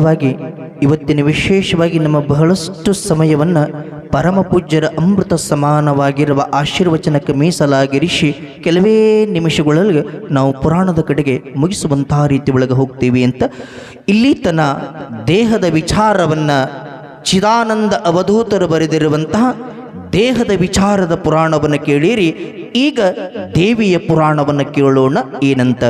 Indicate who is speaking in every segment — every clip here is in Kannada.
Speaker 1: ಅನಿವಾರ್ಯವಾಗಿ ಇವತ್ತಿನ ವಿಶೇಷವಾಗಿ ನಮ್ಮ ಬಹಳಷ್ಟು ಸಮಯವನ್ನು ಪರಮ ಪೂಜ್ಯರ ಅಮೃತ ಸಮಾನವಾಗಿರುವ ಆಶೀರ್ವಚನಕ್ಕೆ ಮೀಸಲಾಗಿರಿಸಿ ಕೆಲವೇ ನಿಮಿಷಗಳಲ್ಲಿ ನಾವು ಪುರಾಣದ ಕಡೆಗೆ ಮುಗಿಸುವಂತಹ ರೀತಿ ಒಳಗೆ ಹೋಗ್ತೀವಿ ಅಂತ. ಇಲ್ಲಿ ತನ್ನ ದೇಹದ ವಿಚಾರವನ್ನು ಚಿದಾನಂದ ಅವಧೂತರು ಬರೆದಿರುವಂತಹ ದೇಹದ ವಿಚಾರದ ಪುರಾಣವನ್ನು ಕೇಳಿರಿ. ಈಗ ದೇವಿಯ ಪುರಾಣವನ್ನು ಕೇಳೋಣ ಏನಂತ.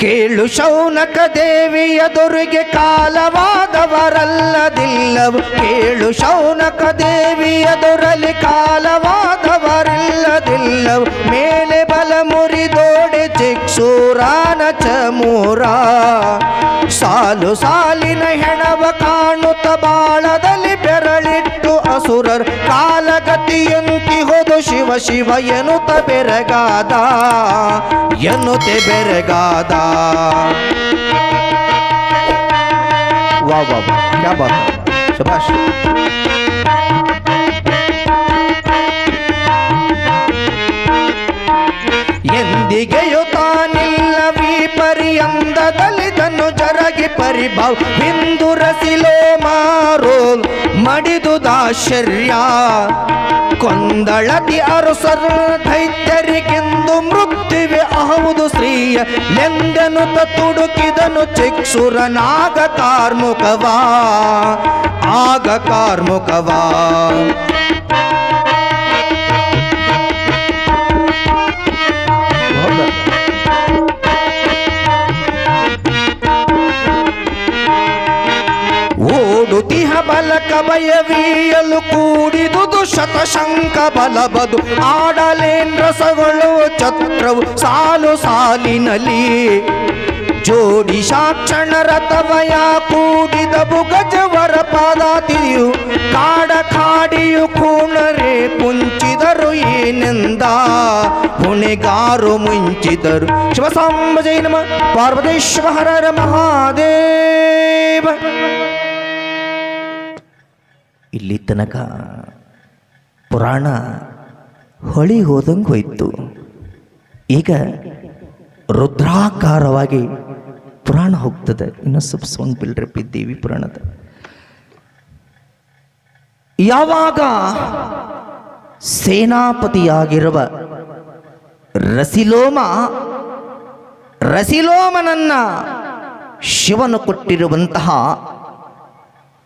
Speaker 2: ಕೇಳು ಶೌನಕ ದೇವಿಯ ದುರ್ಗೆ ಕಾಲವಾದವರಲ್ಲದಿಲ್ಲವು. ಕೇಳು ಶೌನಕ ದೇವಿಯ ದುರಲಿ ಕಾಲವಾದವರಿಲ್ಲದಿಲ್ಲವು. ಮೇಲೆ ಬಲ ಮುರಿದೋಡೆ ಚಿಕ್ಸೂರಾನ ಚಮೂರ. ಸಾಲು ಸಾಲಿನ ಹೆಣವ ಕಾಣುತ್ತ ಬಾಳದಲ್ಲಿ ಬೆರಳಿಟ್ಟು ಅಸುರರ್ ಕಾಲಗತಿಯಂತಿ ಹೋದು ಶಿವ ಶಿವ ಎನ್ನುತ್ತ ಬೆರಗಾದ ಎನ್ನುತ್ತೆ ಬೆರಗಾದ ವಾ ವಾ ವಾ ಕ್ಯಾ ಬಾತ್ ಹೈ. ಶಭಾಷ್ ಎಂದಿಗೆಯು ತಾನಿಲ್ಲವಿ ಪರ್ಯಂದದಲ್ಲಿ ತನ್ನು ಪರಿಭಾವ. ಪರಿಭವ ಮಾರೋ ರಸಿಲೋ ಮಾರೋ ಮಡಿದುದಾಶ್ಚರ್ಯ ಕೊಂದಳತಿ ಅರಸರ ದೈತ್ಯರಿಗೆಂದು ಮೃತ್ಯುವೆ ಅಹುದು ಶ್ರೀಯ ಲೆಂದನು ತುಡುಕಿದನು ಚಿಕ್ಸುರನಾಗ ಕಾರ್ಮುಕವಾ. ಆಗ ಕಾರ್ಮುಕವಾ. ಬಲಕ ಬಯವಿಯಲು ಕೂಡಿದುದು ಶತಶಂಕ ಬಲಬದು. ಆಡಲೇನ್ ರಸಗಳು ಛತ್ರವು ಸಾಲು ಸಾಲಿನಲ್ಲಿ. ಜೋಡಿ ರಥವಯ ಕೂಡಿದಬು ಬುಗಜವರ ಪಾದಾತಿಯು ಕಾಡ ಕಾಡಿಯು ಕೂಣರೆ ಕುಂಚಿದರು ಏನೆಂದ? ಹೊಣೆಗಾರು ಮುಂಚಿದರು. ಶಿವ ಸಾಂಬ ಜೈ ನಮ ಪಾರ್ವತೇಶ್ವರರ ಮಹಾದೇವ.
Speaker 1: ಇಲ್ಲಿ ತನಕ ಪುರಾಣ ಹೊಳಿ ಹೋದಂಗೆ ಹೋಯಿತು. ಈಗ ರುದ್ರಾಕಾರವಾಗಿ ಪುರಾಣ ಹೋಗ್ತದೆ. ಇನ್ನು ಸ್ವಲ್ಪ ಸೋನ್ ಬಿಲ್ಡ್ರಪ್ ದೇವಿ ಪುರಾಣದ. ಯಾವಾಗ ಸೇನಾಪತಿಯಾಗಿರುವ ರಸಿಲೋಮ, ರಸಿಲೋಮನನ್ನ ಶಿವನು ಕೊಟ್ಟಿರುವಂತಹ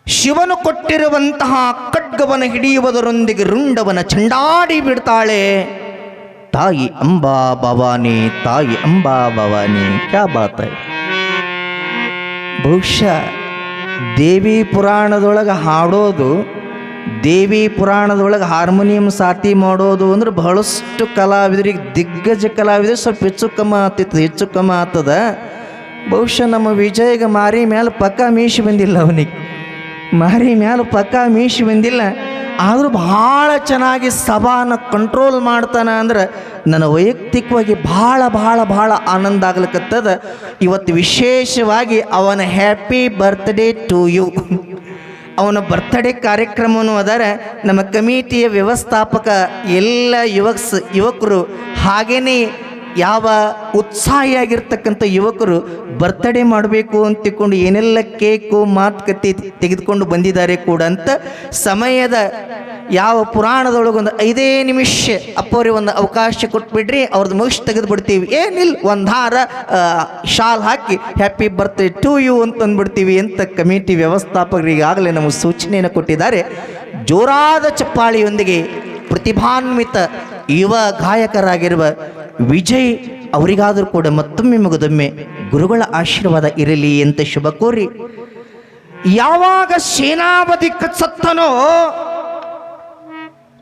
Speaker 1: ಶಿವನು ಕೊಟ್ಟಿರುವಂತಹ ಖಡ್ಗವನ್ನು ಹಿಡಿಯುವುದರೊಂದಿಗೆ ರುಂಡವನ ಚಂಡಾಡಿ ಬಿಡ್ತಾಳೆ ತಾಯಿ ಅಂಬಾ ಭವಾನಿ, ತಾಯಿ ಅಂಬಾ ಭವಾನಿ, ಕ್ಯಾ ಬಾತ ಬಹುಶಃ ದೇವಿ ಪುರಾಣದೊಳಗೆ ಹಾಡೋದು, ದೇವಿ ಪುರಾಣದೊಳಗೆ ಹಾರ್ಮೋನಿಯಂ ಸಾತಿ ಮಾಡೋದು ಅಂದ್ರೆ ಬಹಳಷ್ಟು ಕಲಾವಿದರಿಗೆ ದಿಗ್ಗಜ ಕಲಾವಿದರು ಸ್ವಲ್ಪ ಹೆಚ್ಚು ಕಮ್ಮ ಆಗ್ತಿತ್ತು ಹೆಚ್ಚು ಕಮ್ಮ ಆಗ್ತದ. ಬಹುಶಃ ನಮ್ಮ ವಿಜಯಗ ಮಾರಿ ಮೇಲೆ ಪಕ್ಕ ಮೀಸಿ ಬಂದಿಲ್ಲ ಅವನಿಗೆ. ಮಾರಿ ಮ್ಯಾಲ ಪಕ್ಕ ಮೀಶಿ ಬಂದಿಲ್ಲ. ಆದರೂ ಭಾಳ ಚೆನ್ನಾಗಿ ಸಭಾನ ಕಂಟ್ರೋಲ್ ಮಾಡ್ತಾನ ಅಂದ್ರೆ ನನ್ನ ವೈಯಕ್ತಿಕವಾಗಿ ಭಾಳ ಭಾಳ ಭಾಳ ಆನಂದ ಆಗ್ಲಿಕ್ಕತ್ತದ ಇವತ್ತು ವಿಶೇಷವಾಗಿ ಅವನ ಹ್ಯಾಪಿ ಬರ್ತ್ಡೇ ಟು ಯು ಅವನ ಬರ್ತ್ಡೇ ಕಾರ್ಯಕ್ರಮವನ್ನು ಅದಾರೆ. ನಮ್ಮ ಕಮಿಟಿಯ ವ್ಯವಸ್ಥಾಪಕ ಎಲ್ಲ ಯುವಕ್ಸ್, ಯುವಕರು ಹಾಗೇನೇ ಯಾವ ಉತ್ಸಾಹಿಯಾಗಿರ್ತಕ್ಕಂಥ ಯುವಕರು ಬರ್ತಡೇ ಮಾಡಬೇಕು ಅಂತ ತಿಳ್ಕೊಂಡು ಏನೆಲ್ಲ ಕೇಕು ಮಾತುಕತೆ ತೆಗೆದುಕೊಂಡು ಬಂದಿದ್ದಾರೆ ಕೂಡ ಅಂತ ಸಮಯದ ಯಾವ ಪುರಾಣದೊಳಗೊಂದು ಐದೇ ನಿಮಿಷ ಅಪ್ಪವ್ರಿಗೆ ಒಂದು ಅವಕಾಶ ಕೊಟ್ಬಿಡ್ರಿ, ಅವ್ರದ್ದು ಮುಗಿಸ್ ತೆಗೆದು ಬಿಡ್ತೀವಿ ಏನಿಲ್ಲ ಒಂದು ಹಾರ ಶಾಲ್ ಹಾಕಿ ಹ್ಯಾಪಿ ಬರ್ತ್ಡೇ ಟು ಯು ಅಂತ ಅಂದ್ಬಿಡ್ತೀವಿ ಅಂತ ಕಮಿಟಿ ವ್ಯವಸ್ಥಾಪಕರು ಈಗಾಗಲೇ ನಮಗೆ ಸೂಚನೆಯನ್ನು ಕೊಟ್ಟಿದ್ದಾರೆ. ಜೋರಾದ ಚಪ್ಪಾಳಿಯೊಂದಿಗೆ ಪ್ರತಿಭಾನ್ವಿತ ಯುವ ಗಾಯಕರಾಗಿರುವ ವಿಜಯ್ ಅವರಿಗಾದರೂ ಕೂಡ ಮತ್ತೊಮ್ಮೆ ಮಗದೊಮ್ಮೆ ಗುರುಗಳ ಆಶೀರ್ವಾದ ಇರಲಿ ಅಂತ ಶುಭ ಕೋರಿ,
Speaker 2: ಯಾವಾಗ ಸೇನಾಪತಿ ಸತ್ತನೋ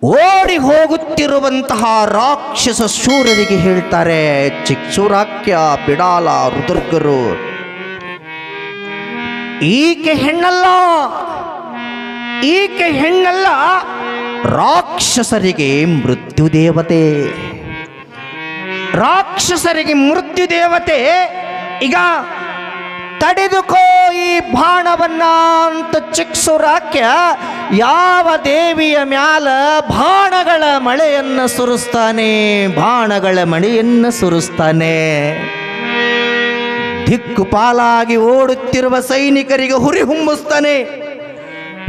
Speaker 2: ಓಡಿ ಹೋಗುತ್ತಿರುವಂತಹ ರಾಕ್ಷಸ ಶೂರರಿಗೆ ಹೇಳ್ತಾರೆ ಚಿಕ್ಸೂರಾಕ್ಯ ಬಿಡಾಲ ರುದುರ್ಗರು. ಈಕೆ ಹೆಣ್ಣಲ್ಲ ಈಕೆ ಹೆಣ್ಣಲ್ಲ ರಾಕ್ಷಸರಿಗೆ ಮೃತ್ಯು ದೇವತೆ ರಾಕ್ಷಸರಿಗೆ ಮೃತ್ಯು ದೇವತೆ, ಈಗ ತಡೆದುಕೋ ಈ ಬಾಣವನ್ನ ಅಂತ ಚಿಕ್ಸುರಾಕ್ಯ ಯಾವ ದೇವಿಯ ಮ್ಯಾಲ ಬಾಣಗಳ ಮಳೆಯನ್ನ ಸುರಿಸ್ತಾನೆ, ಬಾಣಗಳ ಮಳೆಯನ್ನು ಸುರಿಸ್ತಾನೆ.
Speaker 1: ದಿಕ್ಕುಪಾಲಾಗಿ ಓಡುತ್ತಿರುವ ಸೈನಿಕರಿಗೆ ಹುರಿ ಹುಂಬಿಸ್ತಾನೆ.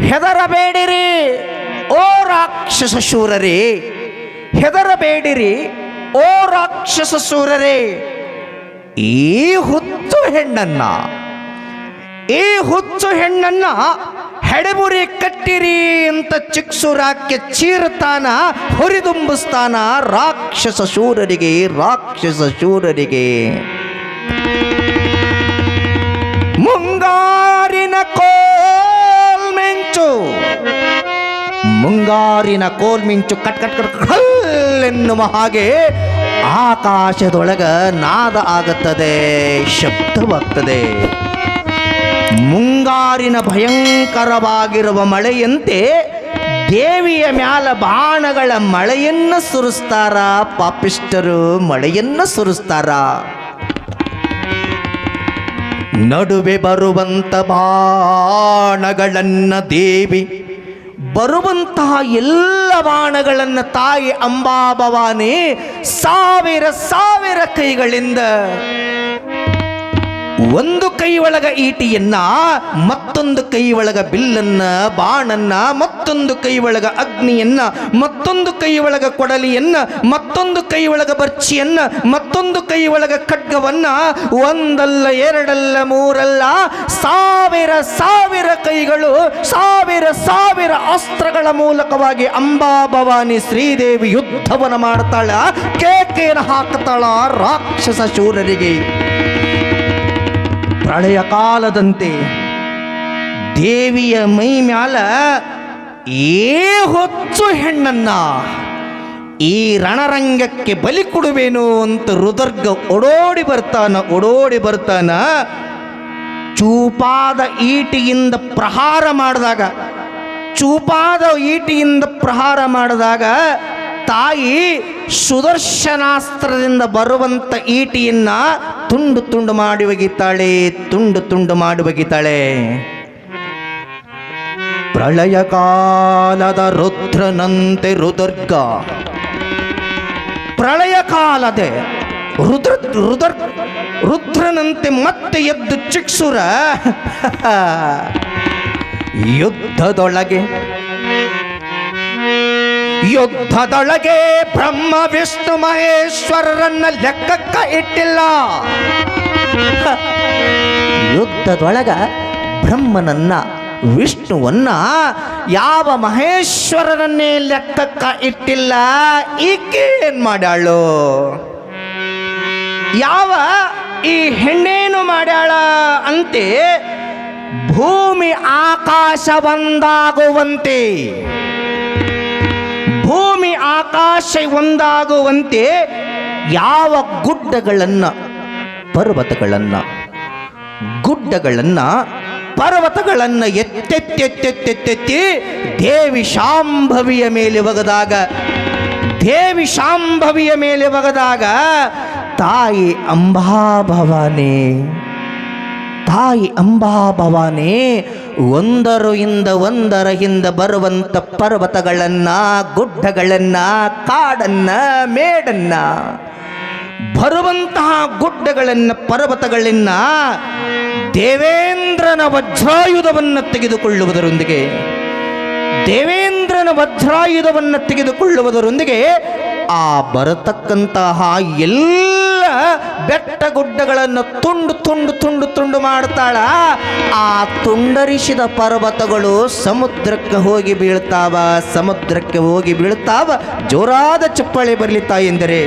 Speaker 1: ಹೆದರಬೇಡಿರಿ, ಓ ರಾಕ್ಷಸ ಶೂರರಿ, ಹೆದರಬೇಡಿರಿ. ಓ ರಾಕ್ಷಸ ಸೂರರೇ, ಈ ಹುಚ್ಚು ಹೆಣ್ಣನ್ನ, ಈ ಹುಚ್ಚು ಹೆಣ್ಣನ್ನ ಹೆಡೆಬುರಿ ಕಟ್ಟಿರಿ ಅಂತ ಚಿಕ್ಸುರಾಕ್ಕೆ ಚೀರ್ತಾನ ಹುರಿದುಂಬಿಸ್ತಾನ ರಾಕ್ಷಸ ಶೂರರಿಗೆ ರಾಕ್ಷಸ ಶೂರರಿಗೆ ಮುಂಗಾರಿನ ಕೋಲ್ಮೆಂಚು ಮುಂಗಾರಿನ ಕೋಲ್ಮಿಂಚು ಕಟ್ ಕಟ್ ಕಟ್ ಕಲ್ಲೆನ್ನುವ ಹಾಗೆ ಆಕಾಶದೊಳಗ ನಾದ ಆಗುತ್ತದೆ, ಶಬ್ದವಾಗ್ತದೆ. ಮುಂಗಾರಿನ ಭಯಂಕರವಾಗಿರುವ ಮಳೆಯಂತೆ ದೇವಿಯ ಮ್ಯಾಲ ಬಾಣಗಳ ಮಳೆಯನ್ನ ಸುರಿಸ್ತಾರ ಪಾಪಿಷ್ಟರು ಮಳೆಯನ್ನ ಸುರಿಸ್ತಾರ. ನಡುವೆ ಬರುವಂತ ಬಾಣಗಳನ್ನ ದೇವಿ ಬರುವಂತಹ ಎಲ್ಲ ಬಾಣಗಳನ್ನು ತಾಯಿ ಅಂಬಾಭವಾನಿ ಸಾವಿರ ಸಾವಿರ ಕೈಗಳಿಂದ. ಒಂದು ಕೈ ಒಳಗ ಈಟಿಯನ್ನ, ಮತ್ತೊಂದು ಕೈ ಒಳಗ ಬಿಲ್ಲನ್ನ, ಬಾಣನ್ನ, ಮತ್ತೊಂದು ಕೈ ಒಳಗ ಅಗ್ನಿಯನ್ನ, ಮತ್ತೊಂದು ಕೈ ಒಳಗ ಕೊಡಲಿಯನ್ನ, ಮತ್ತೊಂದು ಕೈ ಒಳಗ ಬರ್ಚಿಯನ್ನ, ಮತ್ತೊಂದು ಕೈ ಒಳಗ ಖಡ್ಗವನ್ನ, ಒಂದಲ್ಲ ಎರಡಲ್ಲ ಮೂರಲ್ಲ, ಸಾವಿರ ಸಾವಿರ ಕೈಗಳು, ಸಾವಿರ ಸಾವಿರ ಅಸ್ತ್ರಗಳ ಮೂಲಕವಾಗಿ ಅಂಬಾ ಭವಾನಿ ಶ್ರೀದೇವಿ ಯುದ್ಧವನ್ನು ಮಾಡ್ತಾಳ ಕೇಕೆಯನ್ನು ಹಾಕ್ತಾಳ ರಾಕ್ಷಸ ಶೂರರಿಗೆ. ಪ್ರಳಯ ಕಾಲದಂತೆ ದೇವಿಯ ಮೈ ಮ್ಯಾಲ ಏ ಹೊಚ್ಚು ಹೆಣ್ಣನ್ನ ಈ ರಣರಂಗಕ್ಕೆ ಬಲಿ ಕೊಡುವೇನು ಅಂತ ರುದರ್ಗ ಓಡೋಡಿ ಬರ್ತಾನ ಓಡೋಡಿ ಬರ್ತಾನ. ಚೂಪಾದ ಈಟಿಯಿಂದ ಪ್ರಹಾರ ಮಾಡಿದಾಗ, ಚೂಪಾದ ಈಟಿಯಿಂದ ಪ್ರಹಾರ ಮಾಡಿದಾಗ ತಾಯಿ ಸುದರ್ಶನಾಸ್ತ್ರದಿಂದ ಬರುವಂತ ಈಟಿಯನ್ನ ತುಂಡು ತುಂಡು ಮಾಡಿ ಒಗಿತಾಳೆ ತುಂಡು ತುಂಡು ಮಾಡಿ ಒಗಿತಾಳೆ ಪ್ರಳಯ ಕಾಲದ ರುದ್ರನಂತೆ ರುದರ್ಗ. ಪ್ರಳಯ ಕಾಲದೆ ರುದ್ರ, ರುದರ್, ರುದ್ರನಂತೆ ಮತ್ತೆ ಎದ್ದು ಚಿಕ್ಸುರ. ಯುದ್ಧದೊಳಗೆ ಯುದ್ಧದೊಳಗೆ ಬ್ರಹ್ಮ, ವಿಷ್ಣು, ಮಹೇಶ್ವರರನ್ನ ಲೆಕ್ಕಕ್ಕ ಇಟ್ಟಿಲ್ಲ. ಯುದ್ಧದೊಳಗ ಬ್ರಹ್ಮನನ್ನ, ವಿಷ್ಣುವನ್ನ ಯಾವ ಮಹೇಶ್ವರರನ್ನೇ ಲೆಕ್ಕಕ್ಕ ಇಟ್ಟಿಲ್ಲ, ಈಕೆ ಏನ್ ಮಾಡ್ಯಾಳು? ಯಾವ ಈ ಹೆಣ್ಣೇನು ಮಾಡ್ಯಾಳ ಅಂತೆ, ಭೂಮಿ ಆಕಾಶ ಒಂದಾಗುವಂತೆ ಆಕಾಶ ಒಂದಾಗುವಂತೆ ಯಾವ ಗುಡ್ಡಗಳನ್ನ, ಪರ್ವತಗಳನ್ನ ಗುಡ್ಡಗಳನ್ನ, ಪರ್ವತಗಳನ್ನ ಎತ್ತೆತ್ತೆತ್ತೆತ್ತೆತ್ತೆತ್ತಿ ದೇವಿ ಶಾಂಭವಿಯ ಮೇಲೆ ಒಗದಾಗ, ದೇವಿ ಶಾಂಭವಿಯ ಮೇಲೆ ಒಗದಾಗ ತಾಯಿ ಅಂಬಾಭವಾನಿ. ತಾಯಿ ಅಂಬಾಭವಾನಿ ಒಂದರ ಇಂದ ಒಂದರ ಹಿಂದ ಬರುವಂಥ ಪರ್ವತಗಳನ್ನ, ಗುಡ್ಡಗಳನ್ನ, ಕಾಡನ್ನ, ಮೇಡನ್ನ. ಬರುವಂತಹ ಗುಡ್ಡಗಳನ್ನ, ಪರ್ವತಗಳನ್ನ ದೇವೇಂದ್ರನ ವಜ್ರಾಯುಧವನ್ನು ತೆಗೆದುಕೊಳ್ಳುವುದರೊಂದಿಗೆ, ದೇವೇಂದ್ರನ ವಜ್ರಾಯುಧವನ್ನು ತೆಗೆದುಕೊಳ್ಳುವುದರೊಂದಿಗೆ ಆ ಬರತಕ್ಕಂತಹ ಎಲ್ಲ ಬೆಟ್ಟ ಗುಡ್ಡಗಳನ್ನು ತುಂಡು ತುಂಡು ತುಂಡು ತುಂಡು ಮಾಡ್ತಾಳ. ಆ ತುಂಡರಿಸಿದ ಪರ್ವತಗಳು ಸಮುದ್ರಕ್ಕೆ ಹೋಗಿ ಬೀಳ್ತಾವ, ಸಮುದ್ರಕ್ಕೆ ಹೋಗಿ ಬೀಳ್ತಾವ. ಜೋರಾದ ಚಪ್ಪಳೆ ಬರಲಿ ಎಂದರೆ.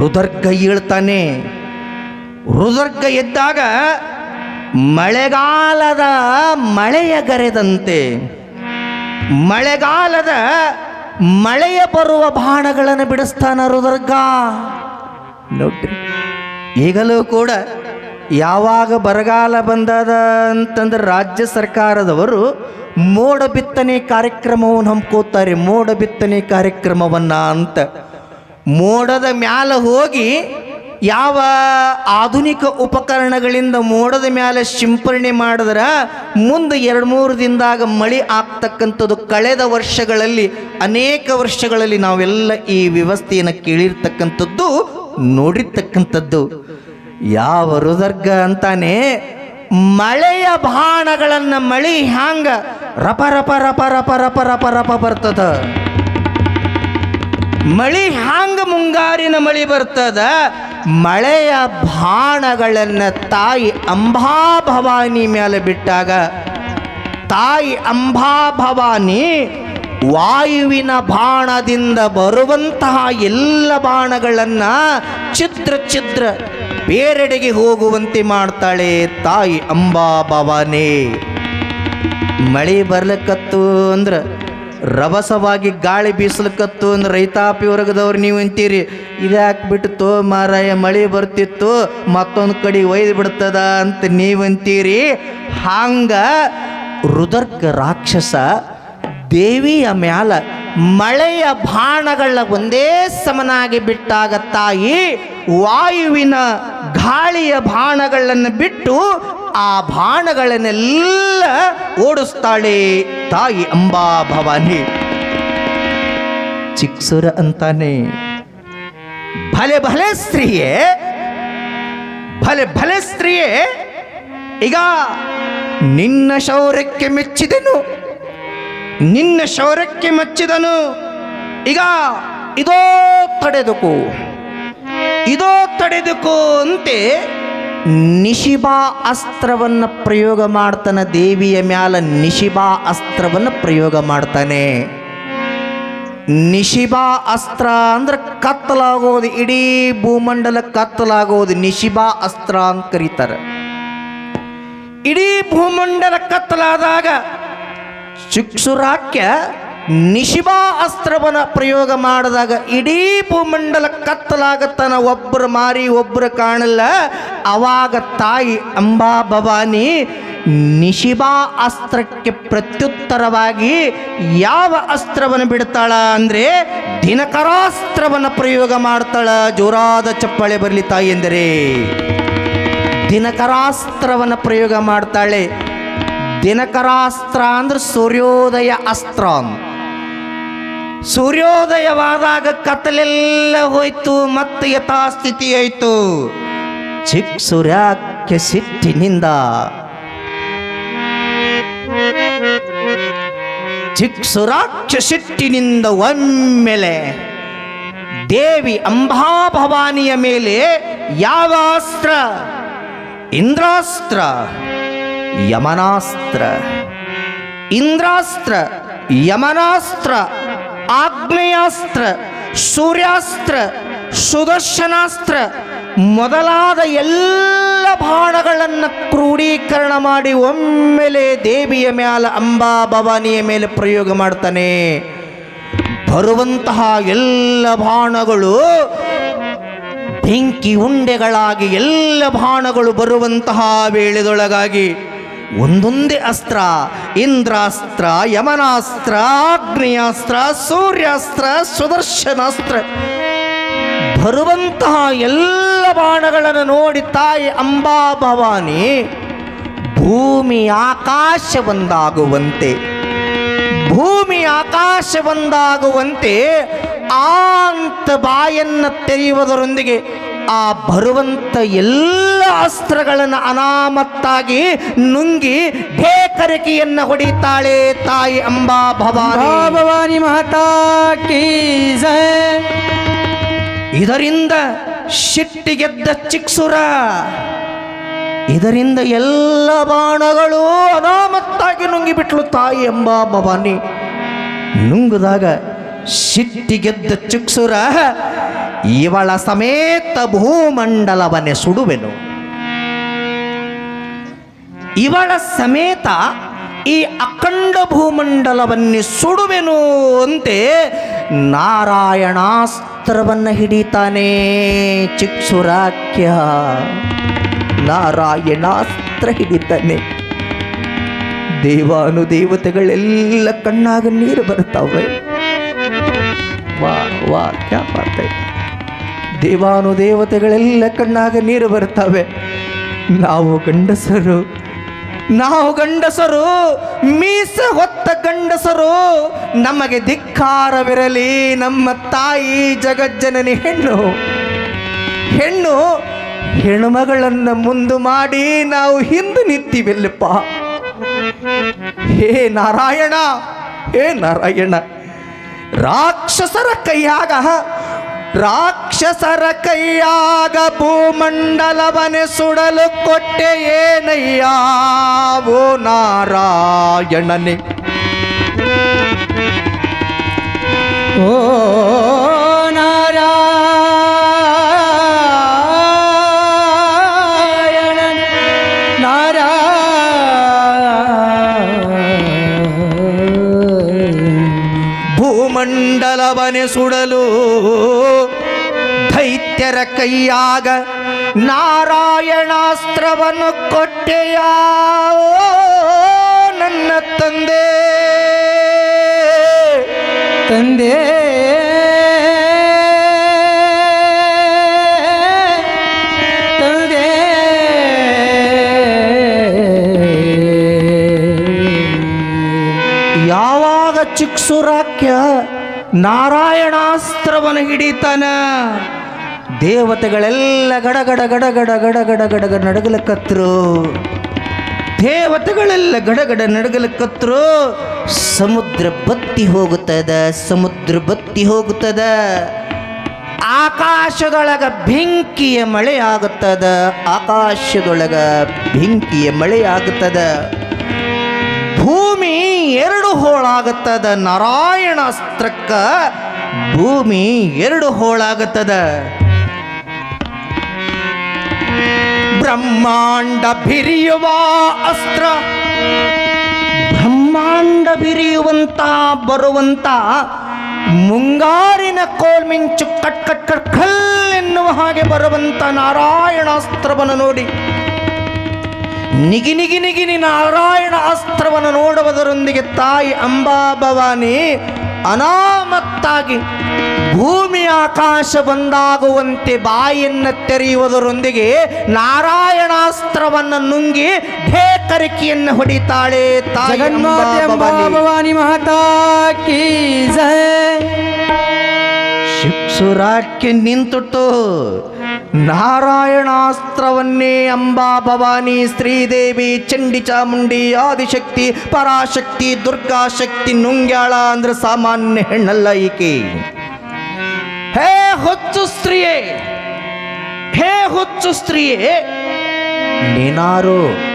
Speaker 1: ರುದರ್ಗ ಈಳ್ತಾನೆ ರುದರ್ಗ ಎದ್ದಾಗ ಮಳೆಗಾಲದ ಮಳೆಯ ಗರೆದಂತೆ, ಮಳೆಗಾಲದ ಮಳೆಯ ಬರುವ ಬಾಣಗಳನ್ನು ಬಿಡಿಸ್ತಾನ ರುದ್ರಗ ನೋಡ್ರಿ, ಈಗಲೂ ಕೂಡ ಯಾವಾಗ ಬರಗಾಲ ಬಂದದ ಅಂತಂದ್ರೆ ರಾಜ್ಯ ಸರ್ಕಾರದವರು ಮೋಡ ಬಿತ್ತನೆ ಕಾರ್ಯಕ್ರಮವನ್ನು ಹಮ್ಕೋತಾರೆ ಮೋಡ ಬಿತ್ತನೆ ಕಾರ್ಯಕ್ರಮವನ್ನ ಅಂತ. ಮೋಡದ ಮ್ಯಾಲ ಹೋಗಿ ಯಾವ ಆಧುನಿಕ ಉಪಕರಣಗಳಿಂದ ಮೋಡದ ಮೇಲೆ ಸಿಂಪರಣೆ ಮಾಡಿದ್ರೆ ಮುಂದೆ ಎರಡು ಮೂರು ದಿನದಾಗ ಮಳೆ ಆಗ್ತಕ್ಕಂಥದ್ದು ಕಳೆದ ವರ್ಷಗಳಲ್ಲಿ, ಅನೇಕ ವರ್ಷಗಳಲ್ಲಿ ನಾವೆಲ್ಲ ಈ ವ್ಯವಸ್ಥೆಯನ್ನು ಕೇಳಿರ್ತಕ್ಕಂಥದ್ದು, ನೋಡಿರ್ತಕ್ಕಂಥದ್ದು. ಯಾವ ರುದರ್ಗ ಅಂತಾನೆ, ಮಳೆಯ ಬಾಣಗಳನ್ನು ಮಳಿ ಹ್ಯಾಂಗ ರಪ ರಪ ರಪ ರಪ ರಪ ರಪ ರಪ ಬರ್ತದ. ಮಳಿ ಹ್ಯಾಂಗ ಮುಂಗಾರಿನ ಮಳಿ ಬರ್ತದ. ಮಳೆಯ ಬಾಣಗಳನ್ನು ತಾಯಿ ಅಂಬಾ ಭವಾನಿ ಮೇಲೆ ಬಿಟ್ಟಾಗ, ತಾಯಿ ಅಂಬಾ ಭವಾನಿ ವಾಯುವಿನ ಬಾಣದಿಂದ ಬರುವಂತಹ ಎಲ್ಲ ಬಾಣಗಳನ್ನು ಚಿತ್ರ ಚಿತ್ರ ಬೇರೆಡೆಗೆ ಹೋಗುವಂತೆ ಮಾಡ್ತಾಳೆ ತಾಯಿ ಅಂಬಾ ಭವಾನಿ. ಮಳೆ ಬರ್ಲಿಕ್ಕತ್ತು ಅಂದ್ರೆ ರಭಸವಾಗಿ ಗಾಳಿ ಬೀಸಲಿಕ್ಕತ್ತು ಅಂದ್ರೆ ರೈತಾಪಿ ವರ್ಗದವ್ರು ನೀವು ಅಂತೀರಿ. ಇದ್ಯಾಕೆ ಬಿಟ್ಟು ಮಾರಾಯ, ಮಳೆ ಬರ್ತಿತ್ತು, ಮತ್ತೊಂದು ಕಡೆ ಒಯ್ದು ಬಿಡ್ತದ ಅಂತ ನೀವು ಅಂತೀರಿ. ಹಾಂಗ ರುದರ್ಕ ರಾಕ್ಷಸ ದೇವಿಯ ಮ್ಯಾಲ ಮಳೆಯ ಬಾಣಗಳ ಒಂದೇ ಸಮನಾಗಿ ಬಿಟ್ಟಾಗ ತಾಯಿ ವಾಯುವಿನ ಗಾಳಿಯ ಬಾಣಗಳನ್ನು ಬಿಟ್ಟು ಆ ಬಾಣಗಳನ್ನೆಲ್ಲ ಓಡಿಸ್ತಾಳೆ ತಾಯಿ ಅಂಬಾ ಭವಾನಿ. ಚಿಕ್ಸುರ ಅಂತಾನೆ, ಭಲೆ ಭಲೆ ಸ್ತ್ರೀಯೇ, ಭಲೆ ಭಲೆ ಸ್ತ್ರೀಯೇ, ಈಗ ನಿನ್ನ ಶೌರ್ಯಕ್ಕೆ ಮೆಚ್ಚಿದನು, ನಿನ್ನ ಶೌರ್ಯಕ್ಕೆ ಮೆಚ್ಚಿದನು, ಈಗ ಇದೋ ತಡೆದುಕು ಇದೋ ತಡೆದುಕು ಅಂತೆ ನಿಶಿಬಾ ಅಸ್ತ್ರವನ್ನು ಪ್ರಯೋಗ ಮಾಡ್ತಾನೆ ದೇವಿಯ ಮ್ಯಾಲ ನಿಶಿಬಾ ಅಸ್ತ್ರವನ್ನು ಪ್ರಯೋಗ ಮಾಡ್ತಾನೆ. ನಿಶಿಬಾ ಅಸ್ತ್ರ ಅಂದ್ರೆ ಕತ್ತಲಾಗೋದು, ಇಡೀ ಭೂಮಂಡಲ ಕತ್ತಲಾಗೋದು ನಿಶಿಬಾ ಅಸ್ತ್ರ ಅಂತ ಕರೀತಾರೆ. ಇಡೀ ಭೂಮಂಡಲ ಕತ್ತಲಾದಾಗ, ಚುಕ್ಸುರಾಕ್ಯ ನಿಶಿಬಾ ಅಸ್ತ್ರವನ್ನ ಪ್ರಯೋಗ ಮಾಡಿದಾಗ ಇಡೀ ಭೂಮಂಡಲ ಕತ್ತಲಾಗತ್ತನ ಒಬ್ಬರು ಮಾರಿ ಒಬ್ಬರು ಕಾಣಲ್ಲ. ಅವಾಗ ತಾಯಿ ಅಂಬಾ ಭವಾನಿ ನಿಶಿಬಾ ಅಸ್ತ್ರಕ್ಕೆ ಪ್ರತ್ಯುತ್ತರವಾಗಿ ಯಾವ ಅಸ್ತ್ರವನ್ನು ಬಿಡ್ತಾಳ ಅಂದರೆ ದಿನಕರಾಸ್ತ್ರವನ್ನು ಪ್ರಯೋಗ ಮಾಡ್ತಾಳ. ಜೋರಾದ ಚಪ್ಪಾಳೆ ಬರಲಿ ತಾಯಿ ಎಂದರೆ ದಿನಕರಾಸ್ತ್ರವನ್ನು ಪ್ರಯೋಗ ಮಾಡ್ತಾಳೆ. ದಿನಕರಾಸ್ತ್ರ ಅಂದ್ರೆ ಸೂರ್ಯೋದಯ ಅಸ್ತ್ರ ಸೂರ್ಯೋದಯವಾದಾಗ ಕತ್ತಲೆಲ್ಲ ಹೋಯ್ತು, ಮತ್ತೆ ಯಥಾಸ್ಥಿತಿ ಆಯ್ತು. ಚಿಕ್ಕ ಸೂರ್ಯಕ್ಕೆ ಸಿಟ್ಟಿನಿಂದ. ಚಿಕ್ಕ ಸುರಾಕ್ಷ ಸಿಟ್ಟಿನಿಂದ ಒಮ್ಮೆಲೆ ದೇವಿ ಅಂಬಾಭವಾನಿಯ ಮೇಲೆ ಯಾವ ಅಸ್ತ್ರ ಇಂದ್ರಾಸ್ತ್ರ, ಯಮನಾಸ್ತ್ರ ಇಂದ್ರಾಸ್ತ್ರ, ಯಮನಾಸ್ತ್ರ ಆಗ್ನೇಯಾಸ್ತ್ರ ಸೂರ್ಯಾಸ್ತ್ರ, ಸುದರ್ಶನಾಸ್ತ್ರ ಮೊದಲಾದ ಎಲ್ಲ ಬಾಣಗಳನ್ನು ಕ್ರೋಢೀಕರಣ ಮಾಡಿ ಒಮ್ಮೆಲೆ ದೇವಿಯ ಮ್ಯಾಲ ಅಂಬಾ ಭವಾನಿಯ ಮೇಲೆ ಪ್ರಯೋಗ ಮಾಡ್ತಾನೆ. ಬರುವಂತಹ ಎಲ್ಲ ಬಾಣಗಳು ಬೆಂಕಿ ಉಂಡೆಗಳಾಗಿ ಎಲ್ಲ ಬಾಣಗಳು ಬರುವಂತಹ ವೇಳೆದೊಳಗಾಗಿ ಒಂದೊಂದೇ ಅಸ್ತ್ರ, ಇಂದ್ರಾಸ್ತ್ರ, ಯಮನಾಸ್ತ್ರ ಆಗ್ನೇಯಾಸ್ತ್ರ ಸೂರ್ಯಾಸ್ತ್ರ, ಸುದರ್ಶನಾಸ್ತ್ರ. ಬರುವಂತಹ ಎಲ್ಲ ಬಾಣಗಳನ್ನು ನೋಡಿ ತಾಯಿ ಅಂಬಾ ಭವಾನಿ, ಭೂಮಿ ಆಕಾಶ ಒಂದಾಗುವಂತೆ ಭೂಮಿ ಆಕಾಶ ಒಂದಾಗುವಂತೆ ಆಂತ ಬಾಯನ್ನು ತೆರೆಯುವುದರೊಂದಿಗೆ ಆ ಬರುವಂಥ ಎಲ್ಲ ಅಸ್ತ್ರಗಳನ್ನು ಅನಾಮತ್ತಾಗಿ ನುಂಗಿ ಢೇಕರಿಕೆಯನ್ನು ಹೊಡಿತಾಳೆ ತಾಯಿ ಅಂಬಾ ಭವಾನಿ.
Speaker 3: ಭವಾನಿ ಮಹತಾ
Speaker 1: ಇದರಿಂದ ಶಿಟ್ಟಿಗೆದ್ದ ಚಿಕ್ಸುರ ಇದರಿಂದ ಎಲ್ಲ ಬಾಣಗಳು ಅನಾಮತ್ತಾಗಿ ನುಂಗಿಬಿಟ್ಲು ತಾಯಿ ಎಂಬ ಭವಾನಿ. ನುಂಗಿದಾಗ ಶಿಟ್ಟಿಗೆದ್ದ ಚುಕ್ಸುರ, ಇವಳ ಸಮೇತ ಭೂಮಂಡಲವನ್ನೇ ಸುಡುವೆನು. ಇವಳ ಸಮೇತ ಈ ಅಖಂಡ ಭೂಮಂಡಲವನ್ನೇ ಸುಡುವೆನು ಅಂತೆ ನಾರಾಯಣಾಸ್ತ್ರವನ್ನು ಹಿಡಿತಾನೆ ಚಿಕ್ಸುರಾಖ್ಯ. ನಾರಾಯಣಾಸ್ತ್ರ ಹಿಡಿತಾನೆ. ದೇವಾನು ದೇವತೆಗಳೆಲ್ಲ ಕಣ್ಣಾಗ ನೀರು ಬರ್ತಾವೆ ವಾ ವಾ ಕ್ಯಾ. ದೇವಾನು ದೇವತೆಗಳೆಲ್ಲ ಕಣ್ಣಾಗ ನೀರು ಬರ್ತವೆ ನಾವು ಗಂಡಸರು ನಾವು ಗಂಡಸರು, ಮೀಸ ಹೊತ್ತ ಗಂಡಸರು, ನಮಗೆ ಧಿಕ್ಕಾರವಿರಲಿ ನಮ್ಮ ತಾಯಿ ಜಗಜ್ಜನನಿ ಹೆಣ್ಣು. ಹೆಣ್ಣು ಹೆಣ್ಮಗಳನ್ನ ಮುಂದು ಮಾಡಿ ನಾವು ಹಿಂದೆ ನಿಂತೀವಿಲ್ಲಪ್ಪ. ಹೇ ನಾರಾಯಣ ಹೇ ನಾರಾಯಣ. ರಾಕ್ಷಸರ ಕೈಯಾಗ ರಾಕ್ಷಸರ ಕೈಯಾಗ ಭೂಮಂಡಲವನೆ ಸುಡಲು ಕೊಟ್ಟೆ ಏನಯ್ಯ? ಓ ನಾರಾಯಣನೆ.
Speaker 3: ಓ
Speaker 1: ಭೂಮಂಡಲವನೆ ಸುಡಲು ದೈತ್ಯರ ಕೈಯಾಗ ನಾರಾಯಣಾಸ್ತ್ರವನ್ನು ಕೊಟ್ಟೆಯ ನನ್ನ ತಂದೆ.
Speaker 3: ತಂದೆ. ತಂದೆ.
Speaker 1: ಯಾವಾಗ ಚಿಕ್ಸುರಾಕ್ಯ ನಾರಾಯಣಾಸ್ತ್ರವನ್ನು ಹಿಡಿತಾನ ದೇವತೆಗಳೆಲ್ಲ ಗಡಗಡ ಗಡಗಡ ಗಡಗಡ ಗಡ ನಡಗಲಕ್ಕತ್ರು ದೇವತೆಗಳೆಲ್ಲ ಗಡಗಡ ನಡಗಲಕ್ಕತ್ರು ಸಮುದ್ರ ಬತ್ತಿ ಹೋಗುತ್ತದ, ಸಮುದ್ರ ಬತ್ತಿ ಹೋಗುತ್ತದ. ಆಕಾಶದೊಳಗ ಬೆಂಕಿಯ ಮಳೆ ಆಗುತ್ತದ, ಆಕಾಶದೊಳಗ ಬೆಂಕಿಯ ಮಳೆ ಆಗುತ್ತದ. ಭೂಮಿ ಎರಡು ಹೋಳಾಗುತ್ತದ ನಾರಾಯಣ ಅಸ್ತ್ರಕ್ಕ ಭೂಮಿ ಎರಡು ಹೋಳಾಗತ್ತದ ಬ್ರಹ್ಮಾಂಡ ಬಿರಿಯುವ ಅಸ್ತ್ರ, ಬ್ರಹ್ಮಾಂಡ ಬಿರಿಯುವಂತ, ಬರುವಂತ ಮುಂಗಾರಿನ ಕೋಲ್ಮಿಂಚು ಕಟ್ ಕಟ್ ಕಟ್ ಖಲ್ ಎನ್ನುವ ಹಾಗೆ ಬರುವಂತ ನಾರಾಯಣಾಸ್ತ್ರವನ್ನು ನೋಡಿ. ನಿಗಿ ನಿಗಿ ನಿಗಿನಿ ನಾರಾಯಣ ಅಸ್ತ್ರವನ್ನು ನೋಡುವುದರೊಂದಿಗೆ ತಾಯಿ ಅಂಬಾ ಭವಾನಿ ಅನಾಮತ್ತಾಗಿ ಭೂಮಿ ಆಕಾಶ ಬಂದಾಗುವಂತೆ ಬಾಯನ್ನು ತೆರೆಯುವುದರೊಂದಿಗೆ ನಾರಾಯಣಾಸ್ತ್ರವನ್ನು ನುಂಗಿ ಢೇಕರಿಕೆಯನ್ನು ಹೊಡಿತಾಳೆ ತಾಯಿ ಅಂಬಾಭವಾನಿ
Speaker 3: ಜಗನ್ಮಾತೆ ಅಂಬಾ
Speaker 1: ಭವಾನಿ.
Speaker 3: ಭವಾನಿ ಮಾತಾ ಕಿ
Speaker 1: ಶಿಕ್ಷುರಾಕ್ಕೆ ನಿಂತುಟ್ಟು ನಾರಾಯಣಾಸ್ತ್ರವನ್ನೇ ಅಂಬಾ ಭವಾನಿ ಶ್ರೀದೇವಿ, ಚಂಡಿ ಚಾಮುಂಡಿ, ಆದಿಶಕ್ತಿ, ಪರಾಶಕ್ತಿ, ದುರ್ಗಾಶಕ್ತಿ, ನುಂಗ್ಯಾಳ ಅಂದ್ರೆ ಸಾಮಾನ್ಯ ಹೆಣ್ಣಲ್ಲ ಈಕೆ ಹೇ ಹುಚ್ಚು ಸ್ತ್ರೀಯೇ, ಹೇ ಹುಚ್ಚು ಸ್ತ್ರೀಯೇ, ನೀನಾರು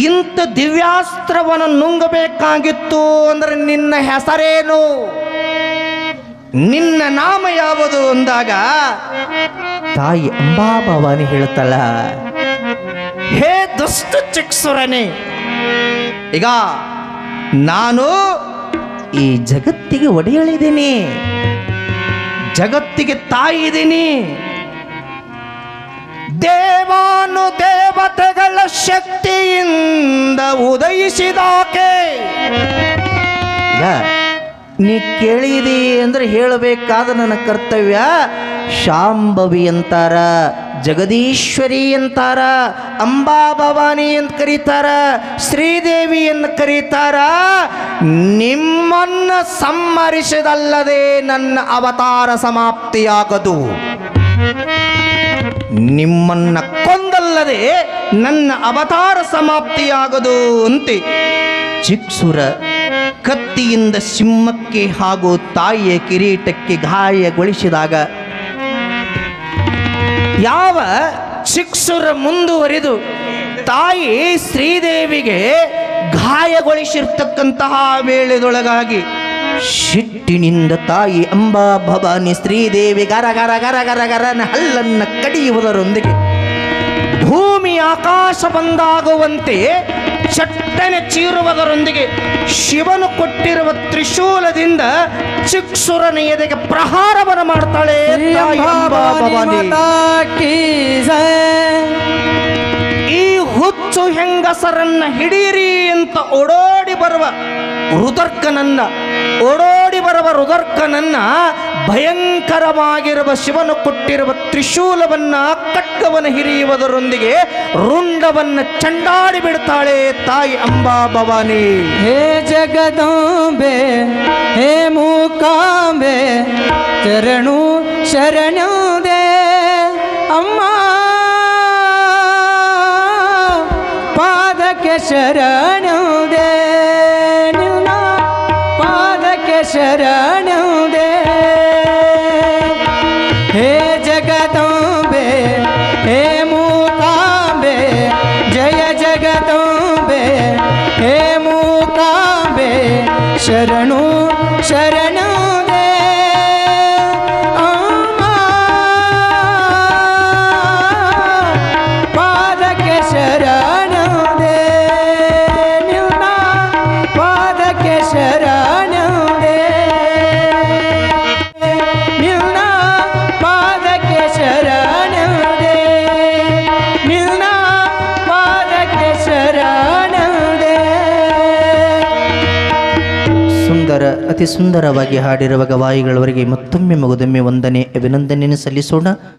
Speaker 1: ಇಂಥ ದಿವ್ಯಾಸ್ತ್ರವನ್ನು ನುಂಗಬೇಕಾಗಿತ್ತು ಅಂದ್ರೆ ನಿನ್ನ ಹೆಸರೇನು? ನಿನ್ನ ನಾಮ ಯಾವುದು ಅಂದಾಗ? ತಾಯಿ ಅಂಬಾ ಭವಾನಿ ಹೇಳ್ತಾಳ ಹೇ ದುಷ್ಟ ಚಿಕ್ಸುರನೆ, ಈಗ ನಾನು ಈ ಜಗತ್ತಿಗೆ ಒಡೆಯಳಿದ್ದೀನಿ, ಜಗತ್ತಿಗೆ ತಾಯಿ ಇದ್ದೀನಿ ದೇವಾನು ದೇವತೆಗಳ ಶಕ್ತಿಯಿಂದ ಉದಯಿಸಿದಾಕೆ. ನೀ ಕೇಳಿದಿ ಅಂದ್ರೆ ಹೇಳಬೇಕಾದ ನನ್ನ ಕರ್ತವ್ಯ ಶಾಂಭವಿ ಅಂತಾರ, ಜಗದೀಶ್ವರಿ ಅಂತಾರ, ಅಂಬಾ ಭವಾನಿ ಅಂತ ಕರೀತಾರ, ಶ್ರೀದೇವಿ ಅಂತ ಕರೀತಾರ. ನಿಮ್ಮನ್ನ ಸಂಹರಿಸಿದಲ್ಲದೆ ನನ್ನ ಅವತಾರ ಸಮಾಪ್ತಿಯಾಗದು. ನಿಮ್ಮನ್ನ ಕೊಂದಲ್ಲದೆ ನನ್ನ ಅವತಾರ ಸಮಾಪ್ತಿಯಾಗದು ಅಂತೆ. ಚಿಕ್ಸುರ ಕತ್ತಿಯಿಂದ ಸಿಂಹಕ್ಕೆ ಹಾಗೂ ತಾಯಿಯ ಕಿರೀಟಕ್ಕೆ ಗಾಯಗೊಳಿಸಿದಾಗ ಯಾವ ಶಿಕ್ಷುರ ಮುಂದುವರಿದು ತಾಯಿ ಶ್ರೀದೇವಿಗೆ ಗಾಯಗೊಳಿಸಿರ್ತಕ್ಕಂತಹ ವೇಳೆದೊಳಗಾಗಿ ಶಿಟ್ಟಿನಿಂದ ತಾಯಿ ಅಂಬಾ ಭವಾನಿ ಶ್ರೀದೇವಿ ಗರ ಗರ ಗರ ಗರ ಗರನ ಹಲ್ಲನ್ನು ಕಡಿಯುವುದರೊಂದಿಗೆ ಭೂಮಿ ಆಕಾಶ ಬಂದಾಗುವಂತೆ ಚಟ್ಟನೆ ಚೀರುವುದರೊಂದಿಗೆ ಶಿವನು ಕೊಟ್ಟಿರುವ ತ್ರಿಶೂಲದಿಂದ ಚಿಕ್ಸುರನ ಎದೆಗೆ ಪ್ರಹಾರವನ್ನು ಮಾಡ್ತಾಳೆ ಈ ಹುಚ್ಚು ಹೆಂಗಸರನ್ನ ಹಿಡೀರಿ ಅಂತ ಓಡೋಡಿ ಬರುವ ಹೃದರ್ಕನನ್ನ ಓಡೋಡಿ ಸರ್ವ ರುದರ್ಕನನ್ನ ಭಯಂಕರವಾಗಿರುವ ಶಿವನು ಕೊಟ್ಟಿರುವ ತ್ರಿಶೂಲವನ್ನ ಕಟ್ಟವನ ಹಿರಿಯುವುದರೊಂದಿಗೆ ರುಂಡವನ್ನ ಚಂಡಾಡಿ ಬಿಡ್ತಾಳೆ ತಾಯಿ ಅಂಬಾ ಭವಾನಿ.
Speaker 3: ಹೇ ಜಗದಾಂಬೆ, ಹೇ ಮೂಕಾಂಬೆ, ಚರಣು ಶರಣದೇ ಅಮ್ಮ ಪಾದಕ್ಕೆ ಶರಣ ശരണോ
Speaker 1: ശരണ ಅತಿ ಸುಂದರವಾಗಿ ಹಾಡಿರುವ ಗವಾಯಿಗಳವರಿಗೆ ಮತ್ತೊಮ್ಮೆ ಮಗುದೊಮ್ಮೆ ವಂದನೆ ಅಭಿನಂದನೆಯನ್ನು ಸಲ್ಲಿಸೋಣ.